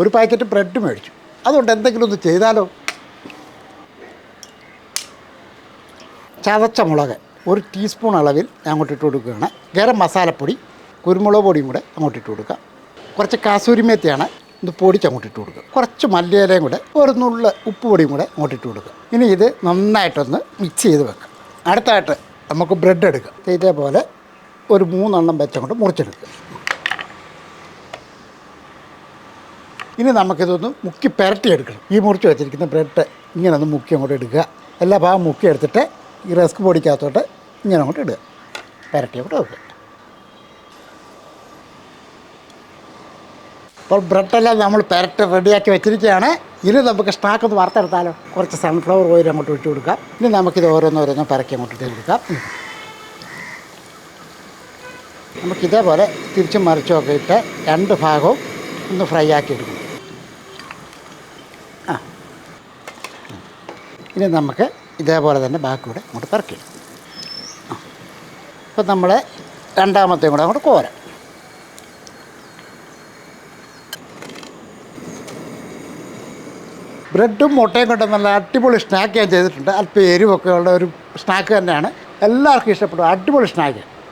ഒരു packet bread മേടിച്ചു. അതുകൊണ്ട് എന്തെങ്കിലും ഒന്ന് ചെയ്താലോ? ചതച്ച മുളക് ഒരു ടീസ്പൂൺ അളവിൽ ഞാൻ അങ്ങോട്ട് ഇട്ട് കൊടുക്കുകയാണ്. ഗരം മസാലപ്പൊടി കുരുമുളക് പൊടിയും കൂടെ അങ്ങോട്ട് ഇട്ട് കൊടുക്കുക കുറച്ച് കാസൂരി മേത്തിയാണ് ഇത് പൊടിച്ച് അങ്ങോട്ട് ഇട്ട് കൊടുക്കുക. കുറച്ച് മല്ലിയിലയും കൂടെ ഒരു നുള്ള ഉപ്പ് പൊടിയും കൂടെ അങ്ങോട്ട് ഇട്ട് കൊടുക്കുക. ഇനി ഇത് നന്നായിട്ടൊന്ന് മിക്സ് ചെയ്ത് വെക്കുക. അടുത്തായിട്ട് നമുക്ക് ബ്രെഡ് എടുക്കുക ഇതേപോലെ ഒരു മൂന്നെണ്ണം വെച്ചങ്ങോട്ട് മുറിച്ചെടുക്കുക. ഇനി നമുക്കിതൊന്ന് മുക്കി പുരട്ടിയെടുക്കണം. ഈ മുറിച്ച് വെച്ചിരിക്കുന്ന ബ്രെഡ് ഇങ്ങനെ ഒന്ന് മുക്കി അങ്ങോട്ട് എടുക്കുക എല്ലാ ഭാഗം മുക്കി എടുത്തിട്ട് ഈ റസ്ക് പൊടിക്കകത്തോട്ട് ഇങ്ങനെ അങ്ങോട്ട് ഇടുക. പുരട്ടി അങ്ങോട്ട് വെക്കുക. അപ്പോൾ ബ്രെഡെല്ലാം നമ്മൾ പുരട്ടി റെഡിയാക്കി വെച്ചിരിക്കുകയാണ്. ഇനി നമുക്ക് സ്റ്റാക്ക് ഒന്ന് വറുത്തെടുത്താലോ? കുറച്ച് സൺഫ്ലവർ ഓയിൽ അങ്ങോട്ട് ഒഴിച്ചു കൊടുക്കാം ഇനി നമുക്കിത് ഓരോന്നോരോന്നും പരക്കി അങ്ങോട്ട് ഇട്ട് കൊടുക്കാം. നമുക്കിതേപോലെ തിരിച്ചും മറിച്ചുമൊക്കെ ഇട്ട് രണ്ട് ഭാഗവും ഒന്ന് ഫ്രൈ ആക്കി എടുക്കണം. ഇനി നമുക്ക് ഇതേപോലെ തന്നെ ബാക്കിയൂടെ അങ്ങോട്ട് പറക്കിയിടും. അപ്പം നമ്മൾ രണ്ടാമത്തെയും കൂടെ അങ്ങോട്ട് കോരാം. ബ്രെഡും മുട്ടയും കൊണ്ട് നല്ല അടിപൊളി സ്നാക്ക് ഞാൻ ചെയ്തിട്ടുണ്ട്. അല്പം എരിവൊക്കെ ഉള്ള ഒരു സ്നാക്ക് തന്നെയാണ്. എല്ലാവർക്കും ഇഷ്ടപ്പെടും അടിപൊളി സ്നാക്ക്.